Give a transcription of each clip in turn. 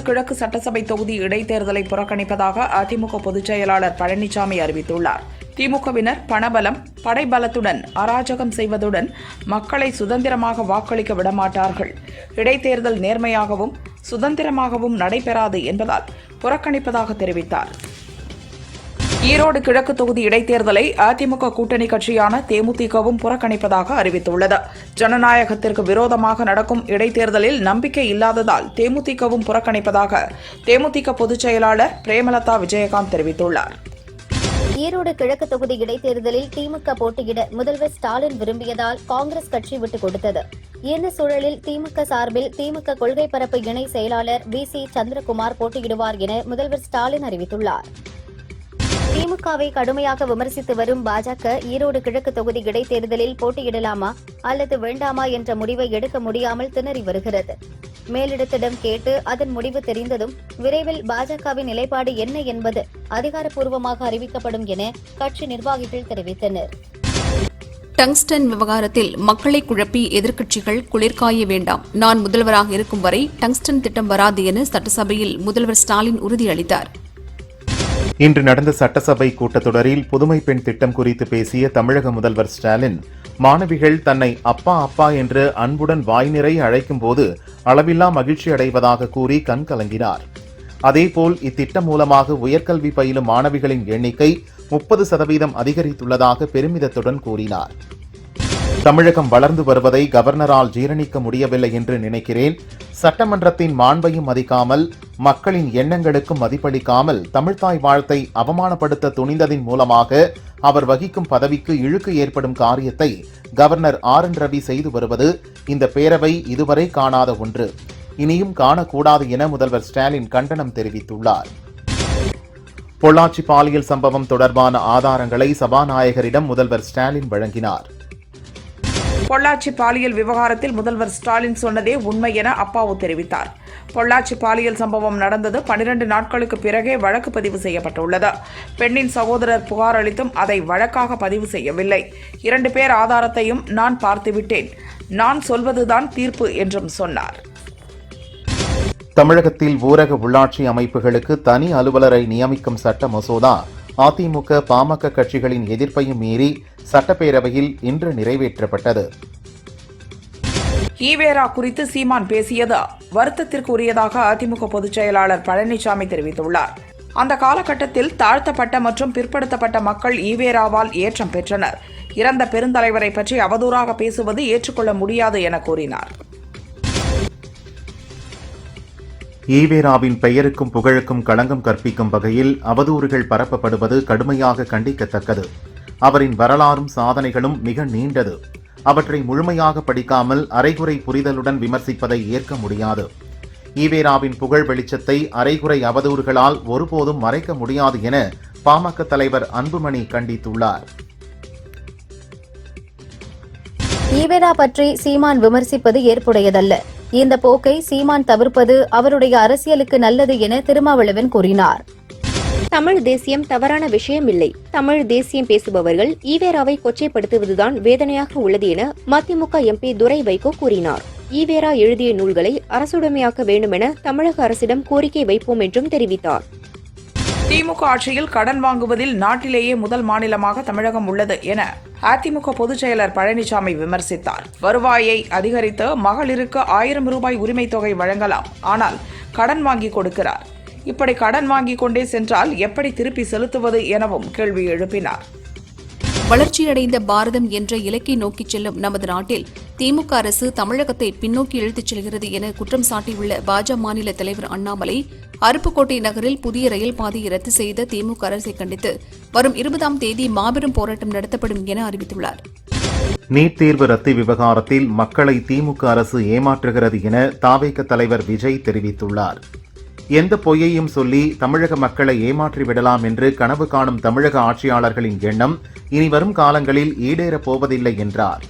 ஈரோடு கிழக்கு சட்டசபை தொகுதி இடைத்தேர்தலை புறக்கணிப்பதாக அதிமுக பொதுச் செயலாளர் பழனிசாமி அறிவித்துள்ளார். திமுகவினர் பணபலம் படைபலத்துடன் அராஜகம் செய்வதுடன் மக்களை சுதந்திரமாக வாக்களிக்க விடமாட்டார்கள். இடைத்தேர்தல் நேர்மையாகவும் சுதந்திரமாகவும் நடைபெறாது என்பதால் புறக்கணிப்பதாக தெரிவித்தார். ஈரோடு கிழக்கு தொகுதி இடைத்தேர்தலை அதிமுக கூட்டணி கட்சியான தேமுதிகவும் புறக்கணிப்பதாக அறிவித்துள்ளது. ஜனநாயகத்திற்கு விரோதமாக நடக்கும் இடைத்தேர்தலில் நம்பிக்கை இல்லாததால் தேமுதிகவும் புறக்கணிப்பதாக தேமுதிக பொதுச் செயலாளர் பிரேமலதா விஜயகாந்த் தெரிவித்துள்ளார். ஈரோடு கிழக்கு தொகுதி இடைத்தேர்தலில் திமுக போட்டியிட முதல்வர் ஸ்டாலின் விரும்பியதால் காங்கிரஸ் கட்சி விட்டுக் கொடுத்தது. இந்த சூழலில் திமுக சார்பில் திமுக கொள்கை பரப்பு இணை செயலாளர் வி சி சந்திரகுமார் போட்டியிடுவார் என முதல்வர் ஸ்டாலின் அறிவித்துள்ளார். திமுகவை கடுமையாக விமர்சித்து வரும் பாஜக ஈரோடு கிழக்கு தொகுதி இடைத்தேர்தலில் போட்டியிடலாமா அல்லது வேண்டாமா என்ற முடிவை எடுக்க முடியாமல் திணறி வருகிறது. மேலிடத்திடம் கேட்டு அதன் முடிவு தெரிந்ததும் விரைவில் பாஜகவின் நிலைப்பாடு என்ன என்பது அதிகாரப்பூர்வமாக அறிவிக்கப்படும் என கட்சி நிர்வாகிகள் தெரிவித்தனர். டங்ஸ்டன் விவகாரத்தில் மக்களை குழப்பி எதிர்க்கட்சிகள் குளிர்காய வேண்டாம். நான் முதல்வராக இருக்கும் வரை டங்ஸ்டன் திட்டம் வராது என சட்டசபையில் முதல்வர் ஸ்டாலின் உறுதியளித்தார். இன்று நடந்த சட்டசபை கூட்டத்தொடரில் புதுமை பெண் திட்டம் குறித்து பேசிய தமிழக முதல்வர் ஸ்டாலின் மாணவிகள் தன்னை அப்பா அப்பா என்று அன்புடன் வாய் நிறை அழைக்கும் போது அளவில்லா மகிழ்ச்சி அடைவதாக கூறி கண் கலங்கினார். அதேபோல் இத்திட்டம் மூலமாக உயர்கல்வி பயிலும் மாணவிகளின் எண்ணிக்கை முப்பது சதவீதம் அதிகரித்துள்ளதாக பெருமிதத்துடன் கூறினார். தமிழகம் வளர்ந்து வருவதை கவர்னரால் ஜீரணிக்க முடியவில்லை என்று நினைக்கிறேன். சட்டமன்றத்தின் மாண்பையும் மதிக்காமல் மக்களின் எண்ணங்களுக்கும் மதிப்பளிக்காமல் தமிழ்த்தாய் வாழ்த்தை அவமானப்படுத்த துணிந்ததின் மூலமாக அவர் வகிக்கும் பதவிக்கு இழுக்கு ஏற்படும் காரியத்தை கவர்னர் ஆர் என் ரவி செய்து வருவது இந்த பேரவை இதுவரை காணாத ஒன்று. இனியும் காணக்கூடாது என முதல்வர் ஸ்டாலின் கண்டனம் தெரிவித்துள்ளார். பொள்ளாச்சி பாலியல் சம்பவம் தொடர்பான ஆதாரங்களை சபாநாயகரிடம் முதல்வர் ஸ்டாலின் வழங்கினார். பொள்ளாச்சி பாலியல் விவகாரத்தில் முதல்வர் ஸ்டாலின் சொன்னதே உண்மை என அப்பாவு தெரிவித்தார். பொள்ளாச்சி பாலியல் சம்பவம் நடந்தது பனிரெண்டு நாட்களுக்கு பிறகே வழக்கு பதிவு செய்யப்பட்டுள்ளது. பெண்ணின் சகோதரர் புகார் அளித்தும் அதை வழக்காக பதிவு செய்யவில்லை. இரண்டு பேர் ஆதாரத்தையும் நான் பார்த்துவிட்டேன். நான் சொல்வதுதான் தீர்ப்பு என்றும் சொன்னார். தமிழகத்தில் ஊரக உள்ளாட்சி அமைப்புகளுக்கு தனி அலுவலரை நியமிக்கும் சட்ட மசோதா அதிமுக பாமக கட்சிகளின் எதிர்ப்பையும் மீறி சட்டப்பேரவையில் இன்று நிறைவேற்றப்பட்டது. ஈவேரா குறித்து சீமான் பேசியது வருத்தத்திற்கு உரியதாக அதிமுக பொதுச் செயலாளர் பழனிசாமி தெரிவித்துள்ளார். அந்த காலகட்டத்தில் தாழ்த்தப்பட்ட மற்றும் பிற்படுத்தப்பட்ட மக்கள் ஈவேராவால் ஏற்றம் பெற்றனர். இறந்த பெருந்தலைவரை பற்றி அவதூறாக பேசுவது ஏற்றுக்கொள்ள முடியாது என கூறினார். ஈவேராவின் பெயருக்கும் புகழுக்கும் களங்கம் கற்பிக்கும் வகையில் அவதூறுகள் பரப்பப்படுவது கடுமையாக கண்டிக்கத்தக்கது. அவரின் வரலாறும் சாதனைகளும் மிக நீண்டது. அவற்றை முழுமையாக படிக்காமல் அரைகுறை புரிதலுடன் விமர்சிப்பதை ஏற்க முடியாது. ஈவேராவின் புகழ் வெளிச்சத்தை அரைகுறை அவதூறுகளால் ஒருபோதும் மறைக்க முடியாது என பாமக தலைவர் அன்புமணி கண்டித்துள்ளார். ஈவேரா பற்றி சீமான் விமர்சிப்பது ஏற்புடையதல்ல. இந்த போக்கை சீமான் தவிர்ப்பது அவருடைய அரசியலுக்கு நல்லது என திருமாவளவன் கூறினார். தமிழ் தேசியம் தவறான விஷயம் இல்லை தமிழ் தேசியம் பேசுபவர்கள் ஈவேராவை கொச்சைப்படுத்துவதுதான் வேதனையாக உள்ளது என மதிமுக எம்பி துரை வைகோ கூறினார். ஈவேரா எழுதிய நூல்களை அரசுடைமையாக்க வேண்டும் என தமிழக அரசிடம் கோரிக்கை வைப்போம் என்றும் தெரிவித்தார். திமுக ஆட்சியில் கடன் வாங்குவதில் நாட்டிலேயே முதல் மாநிலமாக தமிழகம் உள்ளது என அதிமுக பொதுச் செயலர் பழனிசாமி விமர்சித்தார். வருவாயை அதிகரித்து மகளிருக்கு ஆயிரம் ரூபாய் உரிமை தொகை வழங்கலாம். ஆனால் கடன் வாங்கி கொடுக்கிறார். இப்படி கடன் வாங்கி கொண்டே சென்றால் எப்படி திருப்பி செலுத்துவது எனவும் கேள்வி எழுப்பினார். வளர்ச்சியடைந்த பாரதம் என்ற இலக்கை நோக்கிச் செல்லும் நமது நாட்டில் திமுக அரசு தமிழகத்தை பின்னோக்கி இழுத்துச் செல்கிறது என குற்றம் சாட்டியுள்ள பாஜக மாநில தலைவர் அண்ணாமலை அருப்புக்கோட்டை நகரில் புதிய ரயில் பாதையை ரத்து செய்த திமுக அரசை கண்டித்து வரும் இருபதாம் தேதி மாபெரும் போராட்டம் நடத்தப்படும் என அறிவித்துள்ளார். நீட் தேர்வு ரத்து விவகாரத்தில் மக்களை திமுக அரசு ஏமாற்றுகிறது என தாவேக தலைவர் விஜய் தெரிவித்துள்ளார். எந்த பொய்யையும் சொல்லி தமிழக மக்களை ஏமாற்றி விடலாம் என்று கனவு காணும் தமிழக ஆட்சியாளர்களின் எண்ணம் இனி வரும் காலங்களில் ஈடேறப் போவதில்லை என்றார்.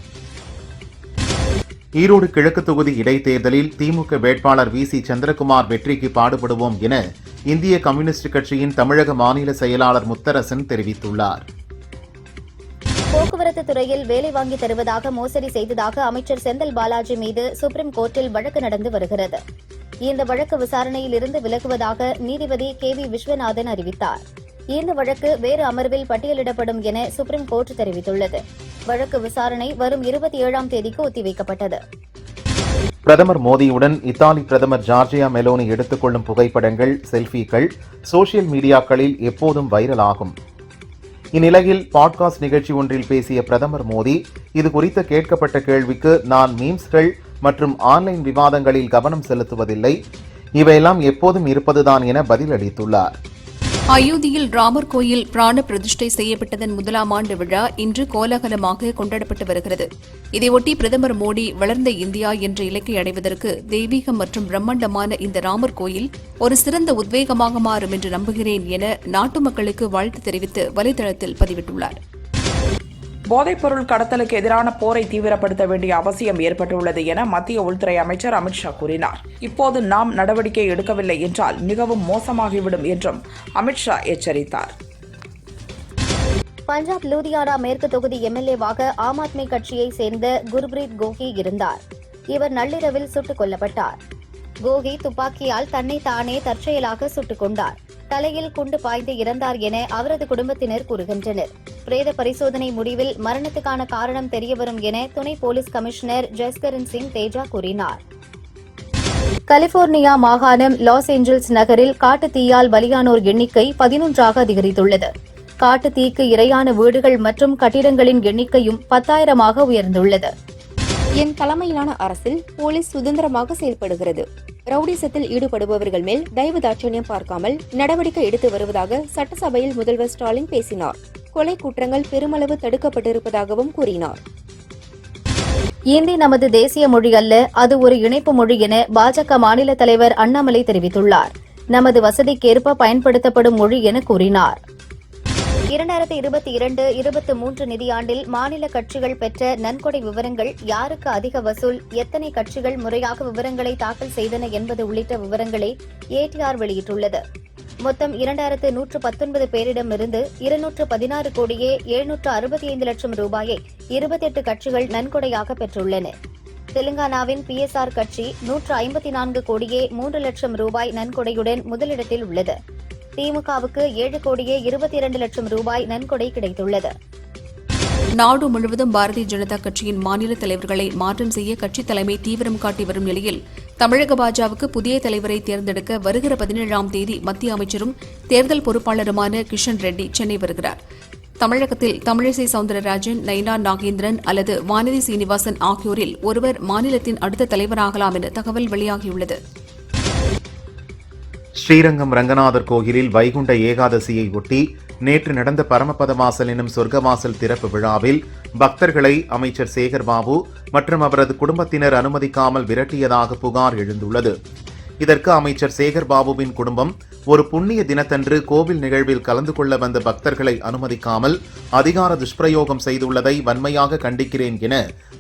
ஈரோடு கிழக்கு தொகுதி இடைத்தேர்தலில் திமுக வேட்பாளர் வி சி சந்திரகுமார் வெற்றிக்கு பாடுபடுவோம் என இந்திய கம்யூனிஸ்ட் கட்சியின் தமிழக மாநில செயலாளர் முத்தரசன் தெரிவித்துள்ளார். போக்குவரத்து துறையில் வேலை வாங்கி தருவதாக மோசடி செய்ததாக அமைச்சர் செந்தில் பாலாஜி மீது சுப்ரீம் கோர்ட்டில் வழக்கு நடந்து வருகிறது. இந்த வழக்கு விசாரணையில் இருந்து விலகுவதாக நீதிபதி கே வி விஸ்வநாதன் அறிவித்தார். இந்த வழக்கு வேறு அமர்வில் பட்டியலிடப்படும் என சுப்ரீம் கோர்ட் தெரிவித்துள்ளது. வழக்கு விசாரணை வரும் இருபத்தி ஏழாம் தேதிக்கு ஒத்திவைக்கப்பட்டது. பிரதமர் மோடியுடன் இத்தாலி பிரதமர் ஜார்ஜியா மெலோனி எடுத்துக்கொள்ளும் புகைப்படங்கள் செல்ஃபிகள் சோசியல் மீடியாக்களில் எப்போதும் வைரலாகும். இந்நிலையில் பாட்காஸ்ட் நிகழ்ச்சி ஒன்றில் பேசிய பிரதமர் மோடி இது குறித்து கேட்கப்பட்ட கேள்விக்கு நான் மீம்ஸ்கள் மற்றும் ஆன்லைன் விவாதங்களில் கவனம் செலுத்துவதில்லை. இவையெல்லாம் எப்போதும் இருப்பதுதான் என பதிலளித்துள்ளார். அயோத்தியில் ராமர் கோயில் பிராண பிரதிஷ்டை செய்யப்பட்டதன் முதலாம் ஆண்டு விழா இன்று கோலாகலமாக கொண்டாடப்பட்டு வருகிறது. இதையொட்டி பிரதமர் மோடி வளர்ந்த இந்தியா என்ற இலக்கை அடைவதற்கு தெய்வீகம் மற்றும் பிரம்மாண்டமான இந்த ராமர் கோயில் ஒரு சிறந்த உத்வேகமாக மாறும் என்று நம்புகிறேன் என நாட்டு மக்களுக்கு வாழ்த்து தெரிவித்து வலைதளத்தில் பதிவிட்டுள்ளார். போதைப்பொருள் கடத்தலுக்கு எதிரான போரை தீவிரப்படுத்த வேண்டிய அவசியம் ஏற்பட்டுள்ளது என மத்திய உள்துறை அமைச்சர் அமித்ஷா கூறினார். இப்போது நாம் நடவடிக்கை எடுக்கவில்லை என்றால் மிகவும் மோசமாகிவிடும் என்றும் அமித்ஷா எச்சரித்தார். பஞ்சாப் லூதியானா மேற்கு தொகுதி எம்எல்ஏவாக ஆம் ஆத்மி கட்சியை சேர்ந்த குர்பிரீத் கோகி இருந்தார். இவர் நள்ளிரவில் சுட்டுக் கொல்லப்பட்டார். கோகி துப்பாக்கியால் தன்னை தானே தற்செயலாக சுட்டுக் கொண்டார். தலையில் குண்டு பாய்ந்து இறந்தார் என அவரது குடும்பத்தினர் கூறுகின்றனர். பிரேத பரிசோதனை முடிவில் மரணத்துக்கான காரணம் தெரியவரும் என துணை போலீஸ் கமிஷனர் ஜஸ்கரன் சிங் தேஜா கூறினார். கலிபோர்னியா மாகாணம் லாஸ் ஏஞ்சல்ஸ் நகரில் காட்டு தீயால் பலியானோர் எண்ணிக்கை பதினொன்றாக அதிகரித்துள்ளது. காட்டு தீக்கு இரையான வீடுகள் மற்றும் கட்டிடங்களின் எண்ணிக்கையும் பத்தாயிரமாக உயர்ந்துள்ளது. என் தலைமையிலான அரசில் போலீஸ் சுதந்திரமாக செயல்படுகிறது. ரவுடிசத்தில் ஈடுபடுபவர்கள் மேல் தயவு தாட்சணியம் பார்க்காமல் நடவடிக்கை எடுத்து வருவதாக சட்டசபையில் முதல்வர் ஸ்டாலின் பேசினார். கொலை குற்றங்கள் பெருமளவு தடுக்கப்பட்டிருப்பதாகவும் கூறினார். இந்தி நமது தேசிய மொழி அல்ல அது ஒரு இணைப்பு மொழி என பாஜக மாநில தலைவர் அண்ணாமலை தெரிவித்துள்ளார். நமது வசதிக்கேற்ப பயன்படுத்தப்படும் மொழி என கூறினார். இரண்டாயிரத்தி இருபத்தி இரண்டு இருபத்தி மூன்று நிதியாண்டில் மாநில கட்சிகள் பெற்ற நன்கொடை விவரங்கள் யாருக்கு அதிக வசூல்? எத்தனை கட்சிகள் முறையாக விவரங்களை தாக்கல் செய்தன என்பது உள்ளிட்ட விவரங்களை ஏடிஆர் வெளியிட்டுள்ளது. மொத்தம் இரண்டாயிரத்து நூற்று பத்தொன்பது பேரிடமிருந்து இருநூற்று பதினாறு கோடியே எழுநூற்று அறுபத்தி ஐந்து லட்சம் ரூபாயை இருபத்தெட்டு கட்சிகள் நன்கொடையாக பெற்றுள்ளன. தெலுங்கானாவின் பிஎஸ்ஆர் கட்சி நூற்று ஐம்பத்தி நான்கு கோடியே மூன்று லட்சம் ரூபாய் நன்கொடையுடன் முதலிடத்தில் உள்ளது. திமுகவுக்கு ஏழு கோடியே இருபத்தி இரண்டு லட்சம் ரூபாய் நன்கொடை கிடைத்துள்ளது. நாடு முழுவதும் பாரதிய ஜனதா கட்சியின் மாநில தலைவர்களை மாற்றம் செய்ய கட்சித் தலைமை தீவிரம் காட்டி வரும் நிலையில் தமிழக பாஜகவுக்கு புதிய தலைவரை தேர்ந்தெடுக்க வருகிற பதினேழாம் தேதி மத்திய அமைச்சரும் தேர்தல் பொறுப்பாளருமான கிஷன் ரெட்டி சென்னை வருகிறார். தமிழகத்தில் தமிழிசை சவுந்தரராஜன் நயினா நாகேந்திரன் அல்லது வானதி சீனிவாசன் ஆகியோரில் ஒருவர் மாநிலத்தின் அடுத்த தலைவராகலாம் என தகவல் வெளியாகியுள்ளது. ஸ்ரீரங்கம் ரங்கநாதர் கோயிலில் வைகுண்ட ஏகாதசியை ஒட்டி நேற்று நடந்த பரமபதவாசல் எனும் சொர்க்கவாசல் திறப்பு விழாவில் பக்தர்களை அமைச்சர் சேகர் பாபு மற்றும் அவரது குடும்பத்தினர் அனுமதிக்காமல் விரட்டியதாக புகார் எழுந்துள்ளது. இதற்கு அமைச்சர் சேகர் பாபுவின் குடும்பம் ஒரு புண்ணிய தினத்தன்று கோவில் நிகழ்வில் கலந்து கொள்ள வந்த பக்தர்களை அனுமதிக்காமல் அதிகார துஷ்பிரயோகம் செய்துள்ளதை வன்மையாக கண்டிக்கிறேன் என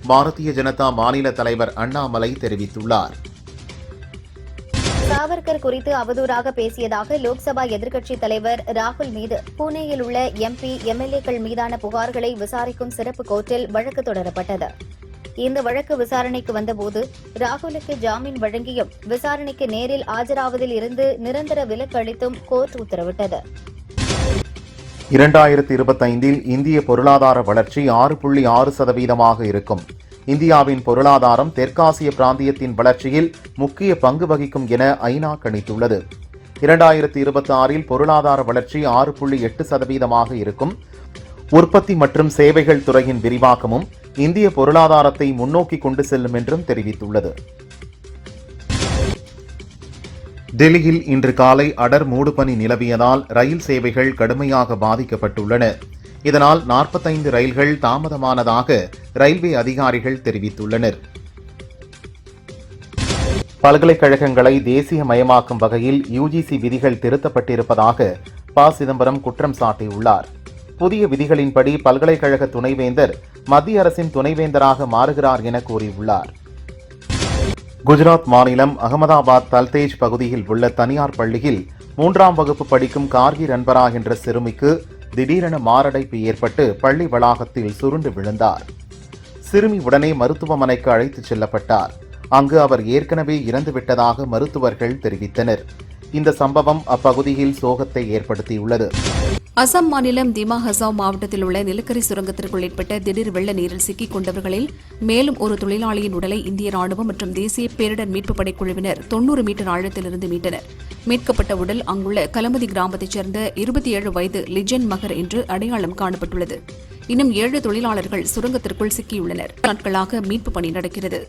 பாரதிய ஜனதா மாநில தலைவர் அண்ணாமலை தெரிவித்துள்ளார். சாவர்கர் குறித்து அவதூறாக பேசியதாக லோக்சபா எதிர்க்கட்சித் தலைவர் ராகுல் மீது புனேயில் உள்ள எம்பி எம்எல்ஏக்கள் மீதான புகார்களை விசாரிக்கும் சிறப்பு கோர்ட்டில் வழக்கு தொடரப்பட்டது. இந்த வழக்கு விசாரணைக்கு வந்தபோது ராகுலுக்கு ஜாமீன் வழங்கியும் விசாரணைக்கு நேரில் ஆஜராவதில் இருந்து நிரந்தர விலக்கு அளித்தும் கோர்ட் உத்தரவிட்டது. இரண்டாயிரத்தி இருபத்தைந்தில் இந்திய பொருளாதார வளர்ச்சி ஆறு புள்ளி ஆறு சதவீதமாக இருக்கும். இந்தியாவின் பொருளாதாரம் தெற்காசிய பிராந்தியத்தின் வளர்ச்சியில் முக்கிய பங்கு வகிக்கும் என ஐநா கணித்துள்ளது. இரண்டாயிரத்தி இருபத்தி ஆறில் பொருளாதார வளர்ச்சி ஆறு புள்ளி எட்டு சதவீதமாக இருக்கும். உற்பத்தி மற்றும் சேவைகள் துறையின் விரிவாக்கமும் இந்திய பொருளாதாரத்தை முன்னோக்கி கொண்டு செல்லும் என்றும் தெரிவித்துள்ளது. டெல்லியில் இன்று காலை அடர் மூடுபனி நிலவியதால் ரயில் சேவைகள் கடுமையாக பாதிக்கப்பட்டுள்ளன. இதனால் நாற்பத்தைந்து ரயில்கள் தாமதமானதாக ரயில்வே அதிகாரிகள் தெரிவித்துள்ளனர். பல்கலைக்கழகங்களை தேசியமயமாக்கும் வகையில் யுஜிசி விதிகள் திருத்தப்பட்டிருப்பதாக ப. சிதம்பரம் குற்றம் சாட்டியுள்ளார். புதிய விதிகளின்படி பல்கலைக்கழக துணைவேந்தர் மத்திய அரசின் துணைவேந்தராக மாறுகிறார் என கூறியுள்ளார். குஜராத் மாநிலம் அகமதாபாத் தல்தேஜ் பகுதியில் உள்ள தனியார் பள்ளியில் மூன்றாம் வகுப்பு படிக்கும் கார்கி ரன்பரா என்ற சிறுமிக்கு திடீரென மாரடைப்பு ஏற்பட்டு பள்ளி வளாகத்தில் சுருண்டு விழுந்தார். சிறுமி உடனே மருத்துவமனைக்கு அழைத்துச் செல்லப்பட்டார். அங்கு அவர் ஏற்கனவே இறந்துவிட்டதாக மருத்துவர்கள் தெரிவித்தனர். இந்த சம்பவம் அப்பகுதியில் சோகத்தை ஏற்படுத்தியுள்ளது. அசாம் மாநிலம் திமா ஹசாவ் மாவட்டத்தில் உள்ள நிலக்கரி சுரங்கத்திற்குள் ஏற்பட்ட திடீர் வெள்ள நீரில் சிக்கிக் கொண்டவர்களில் மேலும் ஒரு தொழிலாளியின் உடலை இந்திய ராணுவம் மற்றும் தேசிய பேரிடர் மீட்புப் படை குழுவினர் தொன்னூறு மீட்டர் ஆழத்திலிருந்து மீட்டனர். மீட்கப்பட்ட உடல் அங்குள்ள கலமதி கிராமத்தைச் சேர்ந்த இருபத்தி ஏழு வயது லிஜன் மகர் என்று அடையாளம் காணப்பட்டுள்ளது. இன்னும் ஏழு தொழிலாளர்கள் சுரங்கத்திற்குள் சிக்கியுள்ளனர். நாட்களாக மீட்பு பணி நடக்கிறது.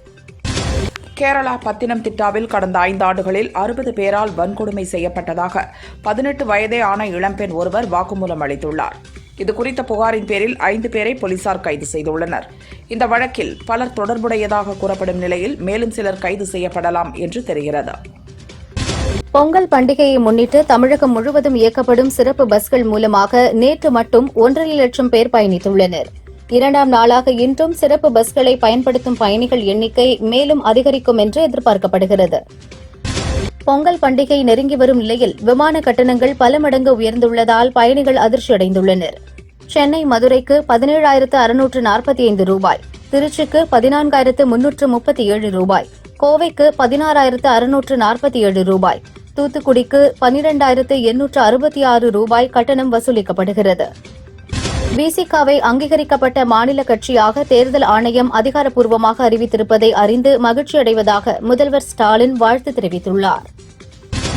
கேரளா பத்தினம் திட்டாவில் கடந்த ஐந்து ஆண்டுகளில் அறுபது பேரால் வன்கொடுமை செய்யப்பட்டதாக பதினெட்டு வயதே ஆன இளம்பெண் ஒருவர் வாக்குமூலம் அளித்துள்ளார். இது குறித்த புகாரின் பேரில் ஐந்து பேரை போலீசார் கைது செய்துள்ளனர். இந்த வழக்கில் பலர் தொடர்புடையதாக கூறப்படும் நிலையில் மேலும் சிலர் கைது செய்யப்படலாம் என்று தெரிகிறது. பொங்கல் பண்டிகையை முன்னிட்டு தமிழகம் முழுவதும் இயக்கப்படும் சிறப்பு பஸ்கள் மூலமாக நேற்று மட்டும் ஒன்றரை லட்சம் பேர் பயணித்துள்ளனர். இரண்டாம் நாளாக இன்றும் சிறப்பு பஸ்களை பயன்படுத்தும் பயணிகள் எண்ணிக்கை மேலும் அதிகரிக்கும் என்று எதிர்பார்க்கப்படுகிறது. பொங்கல் பண்டிகை நெருங்கி வரும் நிலையில் விமான கட்டணங்கள் பல மடங்கு உயர்ந்துள்ளதால் பயணிகள் அதிர்ச்சியடைந்துள்ளனர். சென்னை மதுரைக்கு பதினேழாயிரத்து அறுநூற்று நாற்பத்தி ஐந்து ரூபாய் திருச்சிக்கு பதினான்காயிரத்து முன்னூற்று முப்பத்தி ஏழு ரூபாய் கோவைக்கு பதினாறாயிரத்து அறுநூற்று நாற்பத்தி ஏழு ரூபாய் தூத்துக்குடிக்கு பனிரெண்டாயிரத்து எண்ணூற்று அறுபத்தி ஆறு ரூபாய் கட்டணம் வசூலிக்கப்படுகிறது. விசிகாவை அங்கீகரிக்கப்பட்ட மாநில கட்சியாக தேர்தல் ஆணையம் அதிகாரப்பூர்வமாக அறிவித்திருப்பதை அறிந்து மகிழ்ச்சியடைவதாக முதல்வர் ஸ்டாலின் வாழ்த்து தெரிவித்துள்ளார்.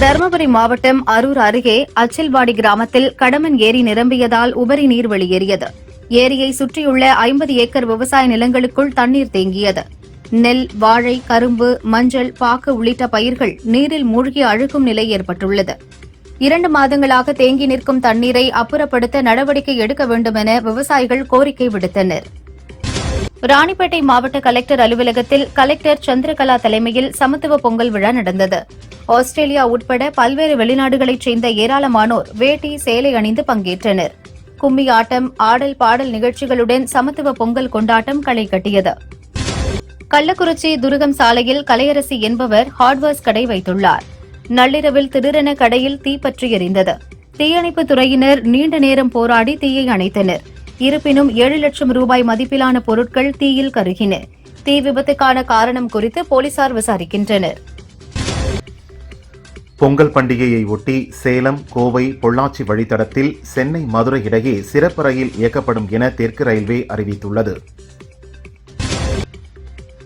தருமபுரி மாவட்டம் அரூர் அருகே அச்சில்வாடி கிராமத்தில் கடமன் ஏரி நிரம்பியதால் உபரி நீர் வெளியேறியது. ஏரியை சுற்றியுள்ள ஐம்பது ஏக்கர் விவசாய நிலங்களுக்குள் தண்ணீர் தேங்கியது. நெல் வாழை கரும்பு மஞ்சள் பாக்கு உள்ளிட்ட பயிர்கள் நீரில் மூழ்கி அழுகும் நிலை ஏற்பட்டுள்ளது. இரண்டு மாதங்களாக தேங்கி நிற்கும் தண்ணீரை அப்புறப்படுத்த நடவடிக்கை எடுக்க வேண்டும் என விவசாயிகள் கோரிக்கை விடுத்தனர். ராணிப்பேட்டை மாவட்ட கலெக்டர் அலுவலகத்தில் கலெக்டர் சந்திரகலா தலைமையில் சமத்துவ பொங்கல் விழா நடந்தது. ஆஸ்திரேலியா உட்பட பல்வேறு வெளிநாடுகளைச் சேர்ந்த ஏராளமானோர் வேட்டி சேலை அணிந்து பங்கேற்றனர். கும்மி ஆட்டம் ஆடல் பாடல் நிகழ்ச்சிகளுடன் சமத்துவ பொங்கல் கொண்டாட்டம் களை கட்டியது. கள்ளக்குறிச்சி துருகம் சாலையில் கலையரசி என்பவர் ஹார்ட்வேர்ஸ் கடை வைத்துள்ளார். நள்ளிரவில் திடீரென கடையில் தீ பற்றி எரிந்தது. தீயணைப்புத் துறையினர் நீண்ட நேரம் போராடி தீயை அணைத்தனர். இருப்பினும் ஏழு லட்சம் ரூபாய் மதிப்பிலான பொருட்கள் தீயில் கருகின. தீ விபத்துக்கான காரணம் குறித்து போலீசார் விசாரிக்கின்றனர். பொங்கல் பண்டிகையை ஒட்டி சேலம் கோவை பொள்ளாச்சி வழித்தடத்தில் சென்னை மதுரை இடையே சிறப்பு ரயில் இயக்கப்படும் என தெற்கு ரயில்வே அறிவித்துள்ளது.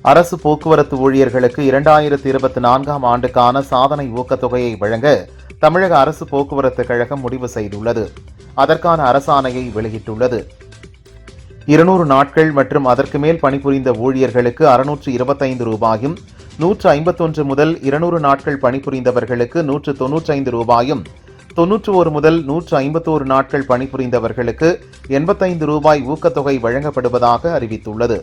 அரசு போக்குவரத்து ஊழியர்களுக்கு இரண்டாயிரத்து இருபத்தி நான்காம் ஆண்டுக்கான சாதனை ஊக்கத்தொகையை வழங்க தமிழக அரசு போக்குவரத்து கழகம் முடிவு செய்துள்ளது. அதற்கான அரசாணையை வெளியிட்டுள்ளது. இருநூறு நாட்கள் மற்றும் அதற்கு மேல் பணிபுரிந்த ஊழியர்களுக்கு அறுநூற்று இருபத்தைந்து ரூபாயும் நூற்று ஐம்பத்தொன்று முதல் இருநூறு நாட்கள் பணிபுரிந்தவர்களுக்கு நூற்று தொன்னூற்றைந்து ரூபாயும் தொன்னூற்று ஒரு முதல் நூற்று ஐம்பத்தோரு நாட்கள் பணிபுரிந்தவர்களுக்கு எண்பத்தைந்து ரூபாய் ஊக்கத்தொகை வழங்கப்படுவதாக அறிவித்துள்ளது.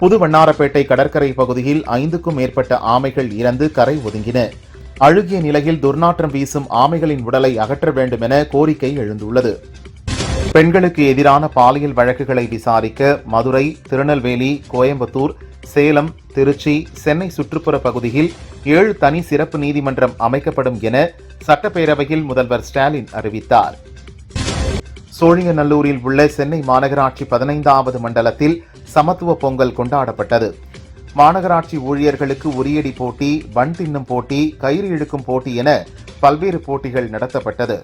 புது வண்ணாரப்பேட்டை கடற்கரை பகுதியில் ஐந்துக்கும் மேற்பட்ட ஆமைகள் இறந்து கரை ஒதுங்கின. அழுகிய நிலையில் துர்நாற்றம் வீசும் ஆமைகளின் உடலை அகற்ற வேண்டும் என கோரிக்கை எழுந்துள்ளது. பெண்களுக்கு எதிரான பாலியல் வழக்குகளை விசாரிக்க மதுரை திருநெல்வேலி கோயம்புத்தூர் சேலம் திருச்சி சென்னை சுற்றுப்புற பகுதியில் ஏழு தனி சிறப்பு நீதிமன்றம் அமைக்கப்படும் என சட்டப்பேரவையில் முதல்வர் ஸ்டாலின் அறிவித்தார். சோழிங்கநல்லூரில் உள்ள சென்னை மாநகராட்சி பதினைந்தாவது மண்டலத்தில் சமத்துவ பொங்கல் கொண்டாடப்பட்டது. மாநகராட்சி ஊழியர்களுக்கு உரியடி போட்டி வன் தின்னும் போட்டி கயிறு இழுக்கும் போட்டி என பல்வேறு போட்டிகள் நடத்தப்பட்டது.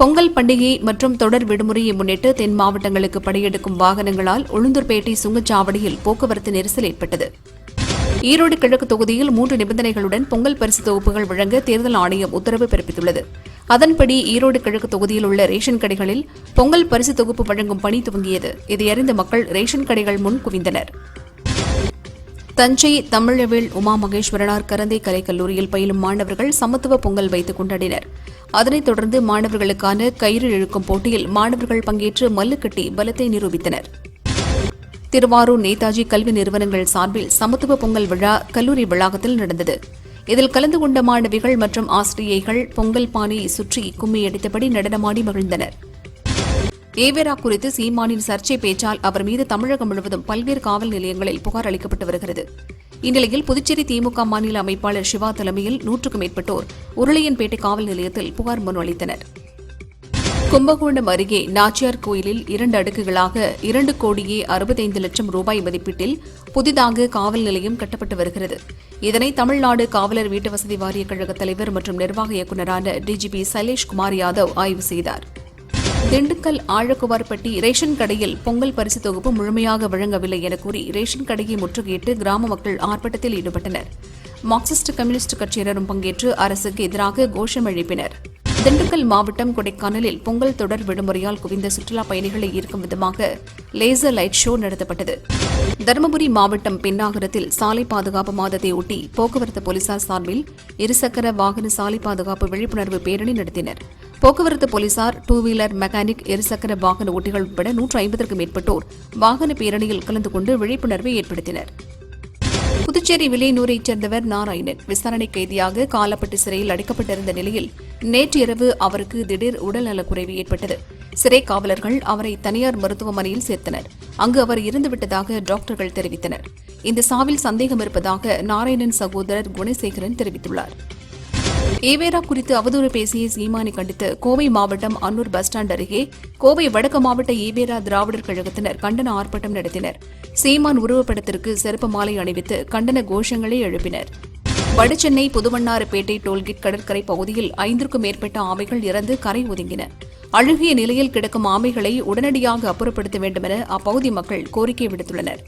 பொங்கல் பண்டிகை மற்றும் தொடர் விடுமுறையை முன்னிட்டு தென் மாவட்டங்களுக்கு படையெடுக்கும் வாகனங்களால் உளுந்தூர்பேட்டை சுங்கச்சாவடியில் போக்குவரத்து நெரிசல் ஏற்பட்டது. ஈரோடு கிழக்கு தொகுதியில் மூன்று நிபந்தனைகளுடன் பொங்கல் பரிசு தொகுப்புகள் வழங்க தேர்தல் ஆணையம் உத்தரவு பிறப்பித்துள்ளது. அதன்படி ஈரோடு கிழக்கு தொகுதியில் உள்ள ரேஷன் கடைகளில் பொங்கல் பரிசு தொகுப்பு வழங்கும் பணி துவங்கியது. இதையறிந்த மக்கள் ரேஷன் கடைகள் முன் குவிந்தனர். தஞ்சை தமிழவேள் உமா மகேஸ்வரனார் கரந்தை கலைக்கல்லூரியில் பயிலும் மாணவர்கள் சமத்துவ பொங்கல் வைத்து கொண்டாடினர். அதனைத் தொடர்ந்து மாணவர்களுக்கான கயிறு இழுக்கும் போட்டியில் மாணவர்கள் பங்கேற்று மல்லுக்கட்டி பலத்தை நிரூபித்தனர். திருவாரூர் நேதாஜி கல்வி நிறுவனங்கள் சார்பில் சமத்துவ பொங்கல் விழா கல்லூரி வளாகத்தில் நடந்தது. இதில் கலந்து கொண்ட மாணவிகள் மற்றும் ஆசிரியைகள் பொங்கல் பானையை சுற்றி கும்மி அடித்தபடி நடனமாடி மகிழ்ந்தனர். ஏவேரா குறித்து சீமானின் சர்ச்சை பேச்சால் அவர் மீது தமிழகம் முழுவதும் பல்வேறு காவல் நிலையங்களில் புகார் அளிக்கப்பட்டு வருகிறது. இந்நிலையில் புதுச்சேரி திமுக மாநில அமைப்பாளர் சிவா தலைமையில் நூற்றுக்கும் மேற்பட்டோர் உருளையன்பேட்டை காவல் நிலையத்தில் புகார் மனு அளித்தனர். கும்பகோணம் அருகே நாச்சியார் கோயிலில் இரண்டு அடுக்குகளாக இரண்டு கோடியே அறுபத்தைந்து லட்சம் ரூபாய் மதிப்பீட்டில் புதிதாக காவல் நிலையம் கட்டப்பட்டு வருகிறது. இதனை தமிழ்நாடு காவலர் வீட்டு வசதி வாரிய கழக தலைவர் மற்றும் நிர்வாக இயக்குநரான டிஜிபி சைலேஷ்குமார் யாதவ் ஆய்வு செய்தார். திண்டுக்கல் ஆழக்குவார்பட்டி ரேஷன் கடையில் பொங்கல் பரிசு தொகுப்பு முழுமையாக வழங்கவில்லை என கூறி ரேஷன் கடையை முற்றுகையிட்டு கிராம மக்கள் ஆர்ப்பாட்டத்தில் ஈடுபட்டனர். மார்க்சிஸ்ட் கம்யூனிஸ்ட் கட்சியினரும் பங்கேற்று அரசுக்கு எதிராக கோஷம் எழுப்பினர். திண்டுக்கல் மாவட்டம் கொடைக்கானலில் பொங்கல் தொடர் விடுமுறையால் குவிந்த சுற்றுலாப் பயணிகளை ஈர்க்கும் விதமாக லேசர் லைட் ஷோ நடத்தப்பட்டது. தருமபுரி மாவட்டம் பெண்ணாகரத்தில் சாலை பாதுகாப்பு மாதத்தை ஒட்டி போக்குவரத்து போலீசார் சார்பில் இருசக்கர வாகன சாலை பாதுகாப்பு விழிப்புணர்வு பேரணி நடத்தினர். போக்குவரத்து போலீசார் டூ வீலர் மெக்கானிக் இருசக்கர வாகன ஓட்டிகள் உட்பட நூற்று ஐம்பதற்கும் மேற்பட்டோர் வாகன பேரணியில் கலந்து கொண்டு விழிப்புணர்வை ஏற்படுத்தினர். புதுச்சேரி விலையனூரைச் சேர்ந்தவர் நாராயணன். விசாரணை கைதியாக காலப்பட்டு சிறையில் அடைக்கப்பட்டிருந்த நிலையில் நேற்று இரவு அவருக்கு திடீர் உடல்நலக்குறைவு ஏற்பட்டது. சிறை காவலர்கள் அவரை தனியார் மருத்துவமனையில் சேர்த்தனர். அங்கு அவர் இறந்துவிட்டதாக டாக்டர்கள் தெரிவித்தனர். இந்த சாவில் சந்தேகம் இருப்பதாக நாராயணன் சகோதரர் குணசேகரன் தெரிவித்துள்ளார். ஏவேரா குறித்து அவதூறு பேசிய சீமானை கண்டித்து கோவை மாவட்டம் அன்னூர் பஸ் ஸ்டாண்ட் அருகே கோவை வடக்கு மாவட்ட ஏவேரா திராவிடர் கழகத்தினர் கண்டன ஆர்ப்பாட்டம் நடத்தினர். சீமான் உருவப்படத்திற்கு செருப்பு மாலை அணிவித்து கண்டன கோஷங்களை எழுப்பினர். வடசென்னை புதுவண்ணாறுபேட்டை டோல்கேட் கடற்கரை பகுதியில் ஐந்திற்கும் மேற்பட்ட ஆமைகள் இறந்து கரை ஒதுங்கின. அழுகிய நிலையில் கிடக்கும் ஆமைகளை உடனடியாக அப்புறப்படுத்த வேண்டுமென அப்பகுதி மக்கள் கோரிக்கை விடுத்துள்ளனர்.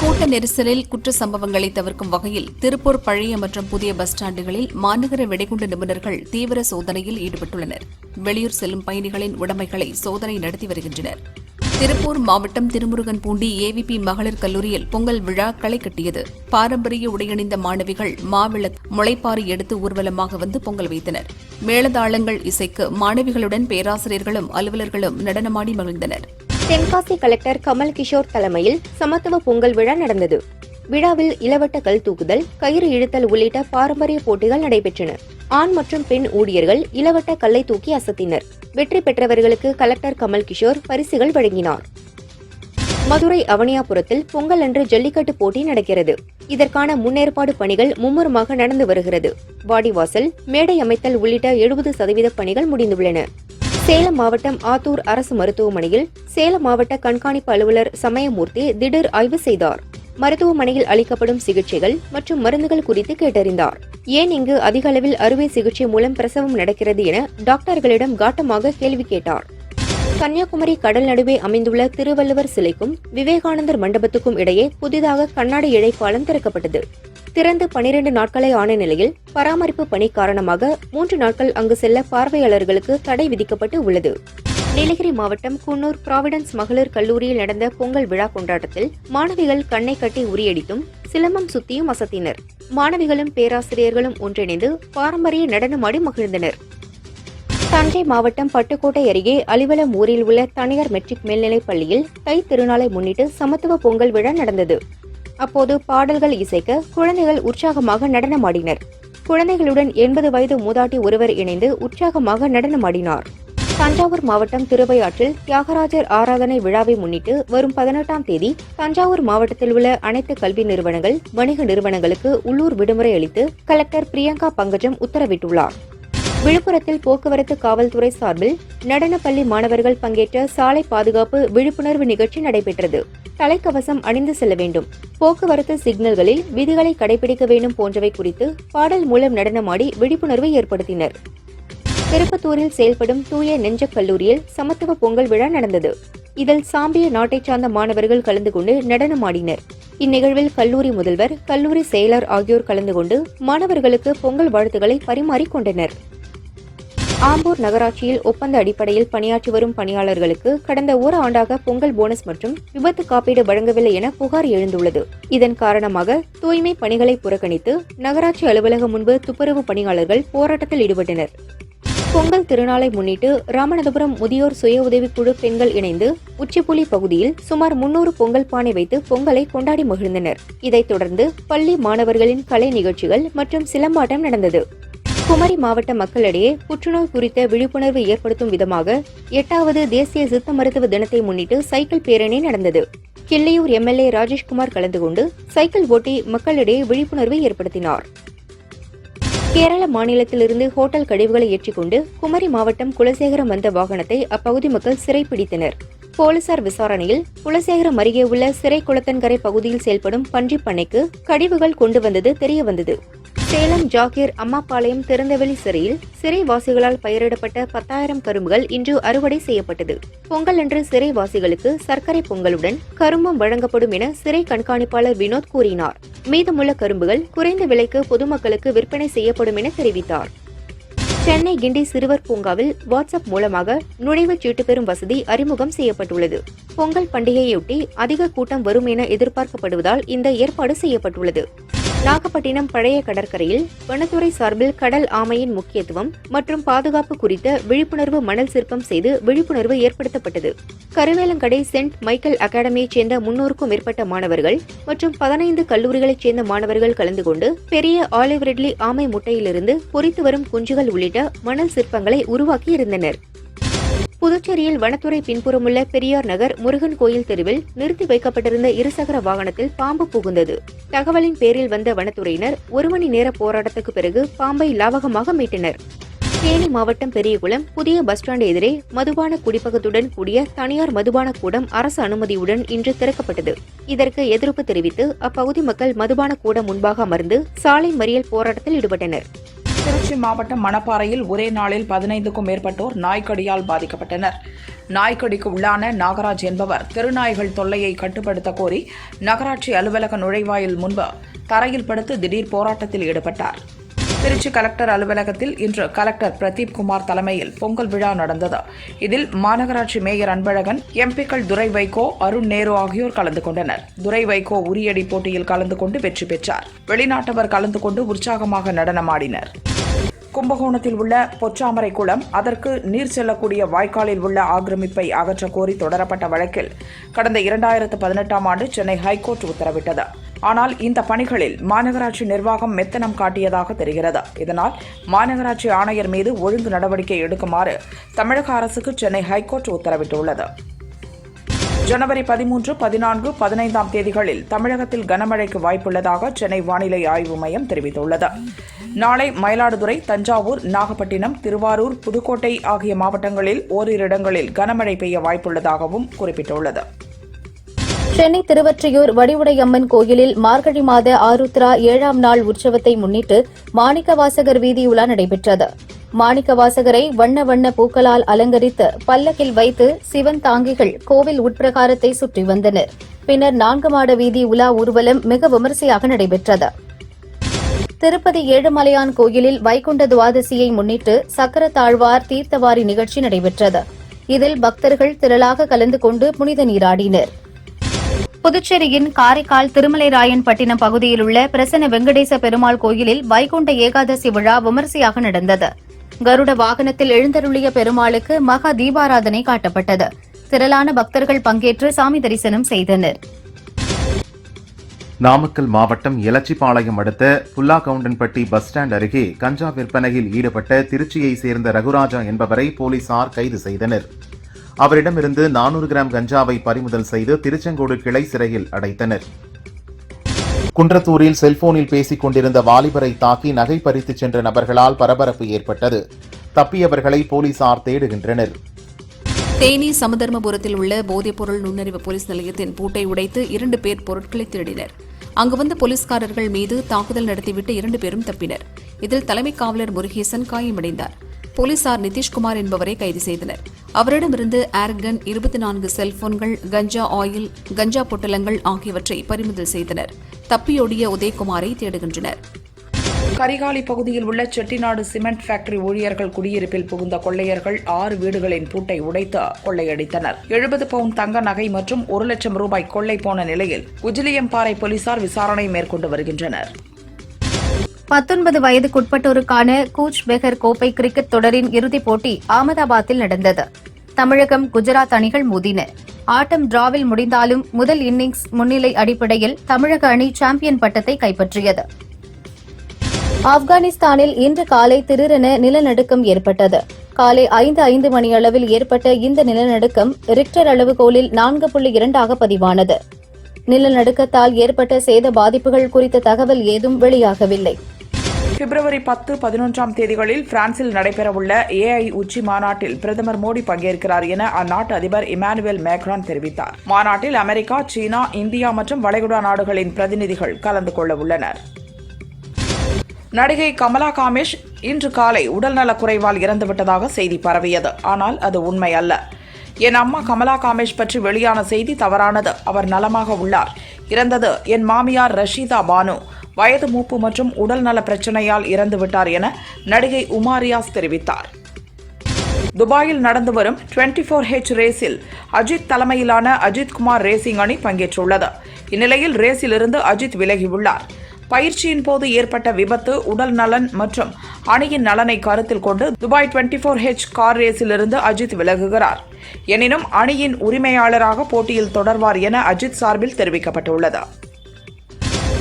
கூட்ட நெரிசலில் குற்ற சம்பவங்களை தவிர்க்கும் வகையில் திருப்பூர் பழைய மற்றும் புதிய பஸ் ஸ்டாண்டுகளில் மாநகர வெடிகுண்டு நிபுணர்கள் தீவிர சோதனையில் ஈடுபட்டுள்ளனர். வெளியூர் செல்லும் பயணிகளின் உடைமைகளை சோதனை நடத்தி வருகின்றனர். திருப்பூர் மாவட்டம் திருமுருகன் பூண்டி ஏவிபி மகளிர் கல்லூரியில் பொங்கல் விழா களை கட்டியது. பாரம்பரிய உடையணிந்த மாணவிகள் மாவிளக் முளைப்பாரி எடுத்து ஊர்வலமாக வந்து பொங்கல் வைத்தனர். மேளதாளங்கள் இசைக்கு மாணவிகளுடன் பேராசிரியர்களும் அலுவலர்களும் நடனமாடி மகிழ்ந்தனர். தென்காசி கலெக்டர் கமல் கிஷோர் தலைமையில் சமத்துவ பொங்கல் விழா நடந்தது. விழாவில் இளவட்ட கல் தூக்குதல் கயிறு இழுத்தல் உள்ளிட்ட பாரம்பரிய போட்டிகள் நடைபெற்றன. ஆண் மற்றும் பெண் ஊழியர்கள் இளவட்ட கல்லை தூக்கி அசத்தினர். வெற்றி பெற்றவர்களுக்கு கலெக்டர் கமல் கிஷோர் பரிசுகள் வழங்கினார். மதுரை அவனியாபுரத்தில் பொங்கல் அன்று ஜல்லிக்கட்டு போட்டி நடக்கிறது. இதற்கான முன்னேற்பாடு பணிகள் மும்முரமாக நடந்து வருகிறது. வாடிவாசல் மேடை அமைத்தல் உள்ளிட்ட எழுபது சதவீத பணிகள் முடிந்துள்ளன. சேலம் மாவட்டம் ஆத்தூர் அரசு மருத்துவமனையில் சேலம் மாவட்ட கண்காணிப்பு அலுவலர் சமயமூர்த்தி திடீர் ஆய்வு செய்தார். மருத்துவமனையில் அளிக்கப்படும் சிகிச்சைகள் மற்றும் மருந்துகள் குறித்து கேட்டறிந்தார். ஏன் இங்கு அதிக அளவில் அறுவை சிகிச்சை மூலம் பிரசவம் நடக்கிறது என டாக்டர்களிடம் காட்டமாக கேள்வி கேட்டார். கன்னியாகுமரி கடல் நடுவே அமைந்துள்ள திருவள்ளுவர் சிலைக்கும் விவேகானந்தர் மண்டபத்துக்கும் இடையே புதிதாக கண்ணாடி இழைப்பாலம் திறக்கப்பட்டது. திறந்து பனிரெண்டு நாட்களே ஆன நிலையில் பராமரிப்பு பணி காரணமாக மூன்று நாட்கள் அங்கு செல்ல பார்வையாளர்களுக்கு தடை விதிக்கப்பட்டு உள்ளது. நீலகிரி மாவட்டம் குன்னூர் பிராவிடன்ஸ் மகளிர் கல்லூரியில் நடந்த பொங்கல் விழா கொண்டாட்டத்தில் மாணவிகள் கண்ணை கட்டி உரியடித்தும் சிலம்பம் சுத்தியும் அசத்தினர். மாணவிகளும் பேராசிரியர்களும் ஒன்றிணைந்து பாரம்பரிய நடனமாடி மகிழ்ந்தனர். தஞ்சை மாவட்டம் பட்டுக்கோட்டை அருகே அலிவலம் ஊரில் உள்ள தனியார் மெட்ரிக் மேல்நிலைப் பள்ளியில் தை திருநாளை முன்னிட்டு சமத்துவ பொங்கல் விழா நடந்தது. அப்போது பாடல்கள் இசைக்க குழந்தைகள் உற்சாகமாக நடனமாடினர். குழந்தைகளுடன் எண்பது வயது மூதாட்டி ஒருவர் இணைந்து உற்சாகமாக நடனமாடினார். தஞ்சாவூர் மாவட்டம் திருவையாற்றில் தியாகராஜர் ஆராதனை விழாவை முன்னிட்டு வரும் பதினெட்டாம் தேதி தஞ்சாவூர் மாவட்டத்தில் உள்ள அனைத்து கல்வி நிறுவனங்கள் வணிக நிறுவனங்களுக்கு உள்ளூர் விடுமுறை அளித்து கலெக்டர் பிரியங்கா பங்கஜம் உத்தரவிட்டுள்ளார். விழுப்புரத்தில் போக்குவரத்து காவல்துறை சார்பில் நடனப்பள்ளி மாணவர்கள் பங்கேற்ற சாலை பாதுகாப்பு விழிப்புணர்வு நிகழ்ச்சி நடைபெற்றது. தலைக்கவசம் அணிந்து செல்ல வேண்டும். போக்குவரத்து சிக்னல்களில் விதிகளை கடைபிடிக்க வேண்டும் போன்றவை குறித்து பாடல் மூலம் நடனமாடி விழிப்புணர்வை ஏற்படுத்தினர். திருப்பத்தூரில் செயல்படும் தூய நெஞ்சக் கல்லூரியில் சமத்துவ பொங்கல் விழா நடந்தது. இதில் சாம்பிய நாட்டைச் சார்ந்த மாணவர்கள் கலந்து கொண்டு நடனமாடினர். இந்நிகழ்வில் கல்லூரி முதல்வர் கல்லூரி செயலர் ஆகியோர் கலந்து கொண்டு மாணவர்களுக்கு பொங்கல் வாழ்த்துக்களை பரிமாறிக் கொண்டனர். ஆம்பூர் நகராட்சியில் ஒப்பந்த அடிப்படையில் பணியாற்றி வரும் பணியாளர்களுக்கு கடந்த ஒரு ஆண்டாக பொங்கல் போனஸ் மற்றும் விபத்து காப்பீடு வழங்கவில்லை என புகார் எழுந்துள்ளது. இதன் காரணமாக தூய்மை பணிகளை புறக்கணித்து நகராட்சி அலுவலகம் முன்பு துப்புரவு பணியாளர்கள் போராட்டத்தில் ஈடுபட்டனர். பொங்கல் திருநாளை முன்னிட்டு ராமநாதபுரம் முதியோர் சுய உதவிக்குழு பெண்கள் இணைந்து உச்சிப்புலி பகுதியில் சுமார் முன்னூறு பொங்கல் பானை வைத்து பொங்கலை கொண்டாடி மகிழ்ந்தனர். இதைத் தொடர்ந்து பள்ளி மாணவர்களின் கலை நிகழ்ச்சிகள் மற்றும் சிலம்பாட்டம் நடந்தது. குமரி மாவட்ட மக்களிடையே புற்றுநோய் குறித்த விழிப்புணர்வு ஏற்படுத்தும் விதமாக எட்டாவது தேசிய சித்த மருத்துவ தினத்தை முன்னிட்டு சைக்கிள் பேரணி நடந்தது. கிள்ளையூர் எம்எல்ஏ ராஜேஷ்குமார் கலந்து கொண்டு சைக்கிள் ஓட்டி மக்களிடையே விழிப்புணர்வை ஏற்படுத்தினார். கேரள மாநிலத்திலிருந்து ஹோட்டல் கழிவுகளை ஏற்றிக்கொண்டு குமரி மாவட்டம் குலசேகரம் வந்த வாகனத்தை அப்பகுதி மக்கள் சிறைப்பிடித்தனர். போலீசார் விசாரணையில் குலசேகரம் அருகே உள்ள சிறை குளத்தன்கரை பகுதியில் செயல்படும் பன்றிப் பண்ணைக்கு கழிவுகள் கொண்டு வந்தது தெரியவந்தது. சேலம் ஜாகீர் அம்மாபாளையம் திறந்தவெளி சிறையில் சிறைவாசிகளால் பயிரிடப்பட்ட பத்தாயிரம் கரும்புகள் இன்று அறுவடை செய்யப்பட்டது. பொங்கல் அன்று சிறைவாசிகளுக்கு சர்க்கரை பொங்கலுடன் கரும்பும் வழங்கப்படும் என சிறை கண்காணிப்பாளர் வினோத் கூறினார். மீதமுள்ள கரும்புகள் குறைந்த விலைக்கு பொதுமக்களுக்கு விற்பனை செய்யப்படும் என தெரிவித்தார். சென்னை கிண்டி சிறுவர் பூங்காவில் வாட்ஸ்அப் மூலமாக நுழைவுச் சீட்டு பெறும் வசதி அறிமுகம் செய்யப்பட்டுள்ளது. பொங்கல் பண்டிகையொட்டி அதிக கூட்டம் வரும் என எதிர்பார்க்கப்படுவதால் இந்த ஏற்பாடு செய்யப்பட்டுள்ளது. நாகப்பட்டினம் பழைய கடற்கரையில் வனத்துறை சார்பில் கடல் ஆமையின் முக்கியத்துவம் மற்றும் பாதுகாப்பு குறித்த விழிப்புணர்வு மணல் சிற்பம் செய்து விழிப்புணர்வு ஏற்படுத்தப்பட்டது. கருவேலங்கடை சென்ட் மைக்கேல் அகாடமியைச் சேர்ந்த முன்னூறுக்கும் மேற்பட்ட மாணவர்கள் மற்றும் பதினைந்து கல்லூரிகளைச் சேர்ந்த மாணவர்கள் கலந்து கொண்டு பெரிய ஆலிவ் ரெட்லி ஆமை முட்டையிலிருந்து பொரித்து வரும் குஞ்சுகள் உள்ளிட்ட மணல் சிற்பங்களை உருவாக்கி இருந்தனர் புதுச்சேரியில் வனத்துறை பின்புறமுள்ள பெரியார் நகர் முருகன் கோயில் தெருவில் நிறுத்தி வைக்கப்பட்டிருந்த இருசக்கர வாகனத்தில் பாம்பு புகுந்தது. தகவலின் பேரில் வந்த வனத்துறையினர் ஒரு மணி நேர போராட்டத்துக்கு பிறகு பாம்பை லாவகமாக மீட்டனர். தேனி மாவட்டம் பெரியகுளம் புதிய பஸ் ஸ்டாண்ட் எதிரே மதுபான குடிப்பகத்துடன் கூடிய தனியார் மதுபான கூடம் அரசு அனுமதியுடன் இன்று திறக்கப்பட்டது. இதற்கு எதிர்ப்பு தெரிவித்து அப்பகுதி மக்கள் மதுபான கூடம் முன்பாக அமர்ந்து சாலை மறியல் போராட்டத்தில் ஈடுபட்டனர். திருச்சி மாவட்டம் மணப்பாறையில் ஒரே நாளில் பதினைந்துக்கும் மேற்பட்டோர் நாய்க்கடியால் பாதிக்கப்பட்டனர். நாய்க்கடிக்கு உள்ளான நாகராஜ் என்பவர் தெருநாய்கள் தொல்லையை கட்டுப்படுத்த கோரி நகராட்சி அலுவலக நுழைவாயில் முன்பு தரையில் படுத்து திடீர் போராட்டத்தில் ஈடுபட்டார். திருச்சி கலெக்டர் அலுவலகத்தில் இன்று கலெக்டர் பிரதீப் குமார் தலைமையில் பொங்கல் விழா நடந்தது. இதில் மாநகராட்சி மேயர் அன்பழகன் எம்பிக்கள் துரை வைகோ அருண் நேரு ஆகியோர் கலந்து கொண்டனர். துரை வைகோ உரியடி போட்டியில் கலந்து கொண்டு வெற்றி பெற்றார். வெளிநாட்டவர் கலந்து கொண்டு உற்சாகமாக நடனமாடினர். கும்பகோணத்தில் உள்ள பொற்றாமரை குளம் அதற்கு நீர் செல்லக்கூடிய வாய்க்காலில் உள்ள ஆக்கிரமிப்பை அகற்றக்கோரி தொடரப்பட்ட வழக்கில் கடந்த இரண்டாயிரத்து பதினெட்டாம் ஆண்டு சென்னை ஹைகோர்ட் உத்தரவிட்டது. ஆனால் இந்த பணிகளில் மாநகராட்சி நிர்வாகம் மெத்தனம் காட்டியதாக தெரிகிறது. இதனால் மாநகராட்சி ஆணையர் மீது ஒழுங்கு நடவடிக்கை எடுக்குமாறு தமிழக அரசுக்கு சென்னை ஹைகோர்ட் உத்தரவிட்டுள்ளது. ஜனவரி பதிமூன்று பதினான்கு பதினைந்தாம் தேதிகளில் தமிழகத்தில் கனமழைக்கு வாய்ப்புள்ளதாக சென்னை வானிலை ஆய்வு மையம் தெரிவித்துள்ளது. நாளை மயிலாடுதுறை தஞ்சாவூர் நாகப்பட்டினம் திருவாரூர் புதுக்கோட்டை ஆகிய மாவட்டங்களில் ஓரிரு இடங்களில் கனமழை பெய்ய வாய்ப்புள்ளதாகவும் குறிப்பிட்டுள்ளது. சென்னை திருவற்றியூர் வடிவுடையம்மன் கோயிலில் மார்கழி மாத ஆருத்ரா ஏழாம் நாள் உற்சவத்தை முன்னிட்டு மாணிக்கவாசகர் வீதி உலா நடைபெற்றது. மாணிக்கவாசகரை வண்ண வண்ண பூக்களால் அலங்கரித்து பல்லக்கில் வைத்து சிவன் தாங்கிகள் கோவில் உட்பிரகாரத்தை சுற்றி வந்தனர். பின்னர் நான்கு மாட வீதி உலா ஊர்வலம் மிக விமரிசையாக நடைபெற்றது. திருப்பதி ஏழுமலையான் கோயிலில் வைகுண்ட துவாதசியை முன்னிட்டு சக்கர தாழ்வார் தீர்த்தவாரி நிகழ்ச்சி நடைபெற்றது. இதில் பக்தர்கள் திரளாக கலந்து கொண்டு புனித நீராடினர். புதுச்சேரியின் காரைக்கால் திருமலை ராயன்பட்டினம் பகுதியில் உள்ள பிரசன்ன வெங்கடேச பெருமாள் கோயிலில் வைகுண்ட ஏகாதசி விழா விமரிசையாக நடந்தது. கருட வாகனத்தில் எழுந்தருளிய பெருமாளுக்கு மகா தீபாராதனை காட்டப்பட்டது. திரளான பக்தர்கள் பங்கேற்று சாமி தரிசனம் செய்தனர். நாமக்கல் மாவட்டம் எலச்சிபாளையம் அடுத்த புல்லாகவுண்டன்பட்டி பஸ் ஸ்டாண்ட் அருகே கஞ்சா விற்பனையில் ஈடுபட்ட திருச்சியை சேர்ந்த ரகுராஜா என்பவரை போலீசார் கைது செய்தனர். அவரிடமிருந்து நானூறு கிராம் கஞ்சாவை பறிமுதல் செய்து திருச்செங்கோடு கிளை சிறையில் அடைத்தனர். குன்றத்தூரில் செல்போனில் பேசிக் கொண்டிருந்த வாலிபரை தாக்கி நகை பறித்துச் சென்ற நபர்களால் பரபரப்பு ஏற்பட்டது. தப்பியவர்களை போலீசார் தேடுகின்றனர். தேனி சமதர்மபுரத்தில் உள்ள போதைப்பொருள் நுண்ணறிவு போலீஸ் நிலையத்தின் பூட்டை உடைத்து இரண்டு பேர் பொருட்களை திருடினர். அங்கு வந்த போலீஸ்காரர்கள் மீது தாக்குதல் நடத்திவிட்டு இரண்டு பேரும் தப்பினர். இதில் தலைமை காவலர் முருகேசன் காயமடைந்தார். போலீசார் நிதிஷ்குமார் என்பவரை கைது செய்தனர். அவரிடமிருந்து ஏர்கன் இருபத்தி நான்கு செல்போன்கள் கஞ்சா ஆயில் கஞ்சா பொட்டலங்கள் ஆகியவற்றை பறிமுதல் செய்தனர். தப்பியோடிய உதயகுமாரை தேடுகின்றனர். கரிகாலி பகுதியில் உள்ள செட்டிநாடு சிமெண்ட் ஃபேக்டரி ஊழியர்கள் குடியிருப்பில் புகுந்த கொள்ளையர்கள் ஆறு வீடுகளின் பூட்டை உடைத்து கொள்ளையடித்தனர். எழுபது பவுன் தங்க நகை மற்றும் ஒரு லட்சம் ரூபாய் கொள்ளை போன நிலையில் உஜிலியம்பாறை போலீசார் விசாரணை மேற்கொண்டு வருகின்றனர். பத்தொன்பது வயதுக்குட்பட்டோருக்கான கூச் பெஹர் கோப்பை கிரிக்கெட் தொடரின் இறுதிப் போட்டி அகமதாபாத்தில் நடந்தது. தமிழகம் குஜராத் அணிகள் மோதின. ஆட்டம் டிராவில் முடிந்தாலும் முதல் இன்னிங்ஸ் முன்னிலை அடிப்படையில் தமிழக அணி சாம்பியன் பட்டத்தை கைப்பற்றியது. ஆப்கானிஸ்தானில் இன்று காலை திடீரென நிலநடுக்கம் ஏற்பட்டது. காலை ஐந்து ஐந்து மணியளவில் ஏற்பட்ட இந்த நிலநடுக்கம் ரிக்டர் அளவுகோலில் நான்கு புள்ளி இரண்டாக பதிவானது. நிலநடுக்கத்தால் ஏற்பட்ட சேத பாதிப்புகள் குறித்த தகவல் ஏதும் வெளியாகவில்லை. பிப்ரவரி பத்து பதினொன்றாம் தேதிகளில் பிரான்சில் நடைபெறவுள்ள ஏஐ உச்சி மாநாட்டில் பிரதமர் மோடி பங்கேற்கிறார் என அந்நாட்டு அதிபர் இமானுவேல் மேக்ரான் தெரிவித்தார். மாநாட்டில் அமெரிக்கா சீனா இந்தியா மற்றும் வளைகுடா நாடுகளின் பிரதிநிதிகள் கலந்து கொள்ள உள்ளனர் நடிகை கமலா காமேஷ் இன்று காலை உடல்நலக் குறைவால் இறந்துவிட்டதாக செய்தி பரவியது. ஆனால் அது உண்மை அல்ல. என் அம்மா கமலா காமேஷ் பற்றி வெளியான செய்தி தவறானது. அவர் நலமாக உள்ளார். இறந்தது என் மாமியார் ரஷீதா பானு. வயது மூப்பு மற்றும் உடல்நல பிரச்சனையால் இறந்துவிட்டார் என நடிகை உமா ரியாஸ் தெரிவித்தார். துபாயில் நடந்து வரும் 24 ஃபோர் ஹெச் ரேஸில் அஜித் தலைமையிலான அஜித் குமார் ரேசிங் அணி பங்கேற்றுள்ளது. இந்நிலையில் ரேஸிலிருந்து அஜித் விலகியுள்ளார். பயிற்சியின் போது ஏற்பட்ட விபத்து உடல் நலன் மற்றும் அணியின் நலனை கருத்தில் கொண்டு துபாய் 24 ஃபோர் ஹெச் கார் ரேஸிலிருந்து அஜித் விலகுகிறார். எனினும் அணியின் உரிமையாளராக போட்டியில் தொடர்வார் என அஜித் சார்பில் தெரிவிக்கப்பட்டுள்ளது.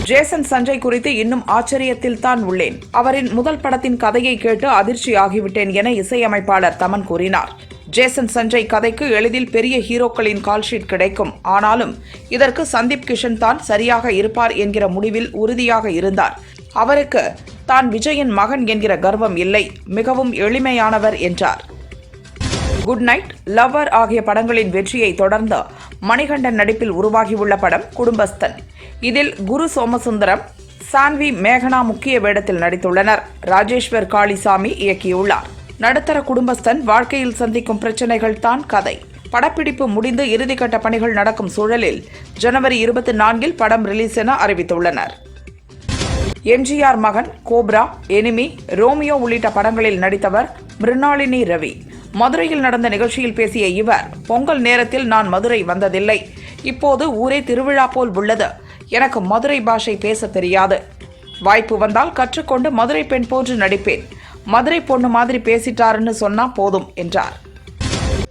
ஜேசன் சஞ்சய் குறித்து இன்னும் ஆச்சரியத்தில் தான் உள்ளேன். அவரின் முதல் படத்தின் கதையை கேட்டு அதிர்ச்சி ஆகிவிட்டேன் என இசையமைப்பாளர் தமன் கூறினார். ஜேசன் சஞ்சய் கதைக்கு எளிதில் பெரிய ஹீரோக்களின் கால்ஷீட் கிடைக்கும். ஆனாலும் இதற்கு சந்தீப் கிஷன் தான் சரியாக இருப்பார் என்கிற முடிவில் உறுதியாக இருந்தார். அவருக்கு தான் விஜயின் மகன் என்கிற கர்வம் இல்லை. மிகவும் எளிமையானவர் என்றார். குட் நைட் லவ்வர் ஆகிய படங்களின் வெற்றியை தொடர்ந்து மணிகண்டன் நடிப்பில் உருவாகியுள்ள படம் குடும்பஸ்தன். இதில் குரு சோமசுந்தரம் சான்வி மேகனா முக்கிய வேடத்தில் நடித்துள்ளனர். ராஜேஸ்வர் காளிசாமி இயக்கியுள்ளார். நடுத்தர குடும்பஸ்தன் வாழ்க்கையில் சந்திக்கும் பிரச்சனைகள் தான் கதை. படப்பிடிப்பு முடிந்து இறுதிக்கட்ட பணிகள் நடக்கும் சூழலில் ஜனவரி இருபத்தி நான்கில் படம் ரிலீஸ் என அறிவித்துள்ளனர். எம்ஜிஆர் மகன் கோப்ரா எனிமி ரோமியோ உள்ளிட்ட படங்களில் நடித்தவர் மிருணாளினி ரவி. மதுரையில் நடந்த நிகழ்ச்சியில் பேசிய இவர் பொங்கல் நேரத்தில் நான் மதுரை வந்ததில்லை. இப்போது ஊரே திருவிழா போல் உள்ளது. எனக்கு மதுரை பாஷை பேச தெரியாது. வாய்ப்பு வந்தால் கற்றுக்கொண்டு மதுரை பெண் போன்று நடிப்பேன். மதுரை பொண்ணு மாதிரி பேசிட்டாருன்னு சொன்னா போதும் என்றார்.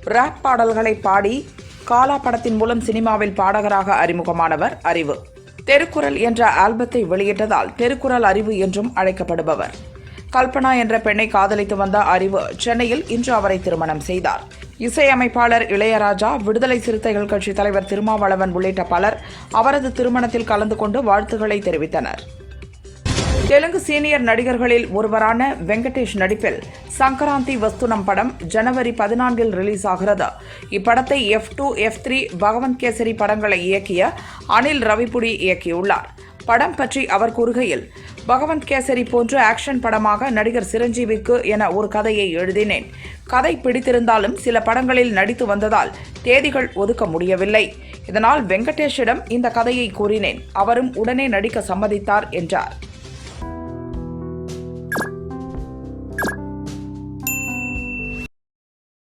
ரேப் பாடல்களை பாடி காலா படத்தின் மூலம் சினிமாவில் பாடகராக அறிமுகமானவர் அறிவு. தெருக்குறள் என்ற ஆல்பத்தை வெளியிட்டதால் தெருக்குறள் அறிவு என்றும் அழைக்கப்படுபவர். கல்பனா என்ற பெண்ணை காதலித்து வந்த அறிவு சென்னையில் இன்று அவரை திருமணம் செய்தார். இசையமைப்பாளர் இளையராஜா விடுதலை சிறுத்தைகள் கட்சி தலைவர் திருமாவளவன் உள்ளிட்ட பலர் அவரது திருமணத்தில் கலந்து கொண்டு வாழ்த்துக்களை தெரிவித்தனர். தெலுங்கு சீனியர் நடிகர்களில் ஒருவரான வெங்கடேஷ் நடிப்பில் சங்கராந்தி வஸ்துனம் படம் ஜனவரி பதினான்கில் ரிலீஸ் ஆகிறது. இப்படத்தை F two F three Bhagavanth Kesari படங்களை இயக்கிய அனில் ரவிபுடி இயக்கியுள்ளார். படம் பற்றி அவர் கூறுகையில் பகவந்த் கேசரி போன்ற ஆக்ஷன் படமாக நடிகர் சிரஞ்சீவிக்கு என ஒரு கதையை எழுதினேன். கதை பிடித்திருந்தாலும் சில படங்களில் நடித்து வந்ததால் தேதிகள் ஒதுக்க முடியவில்லை. இதனால் வெங்கடேஷிடம் இந்த கதையை கூறினேன். அவரும் உடனே நடிக்க சம்மதித்தார் என்றார்.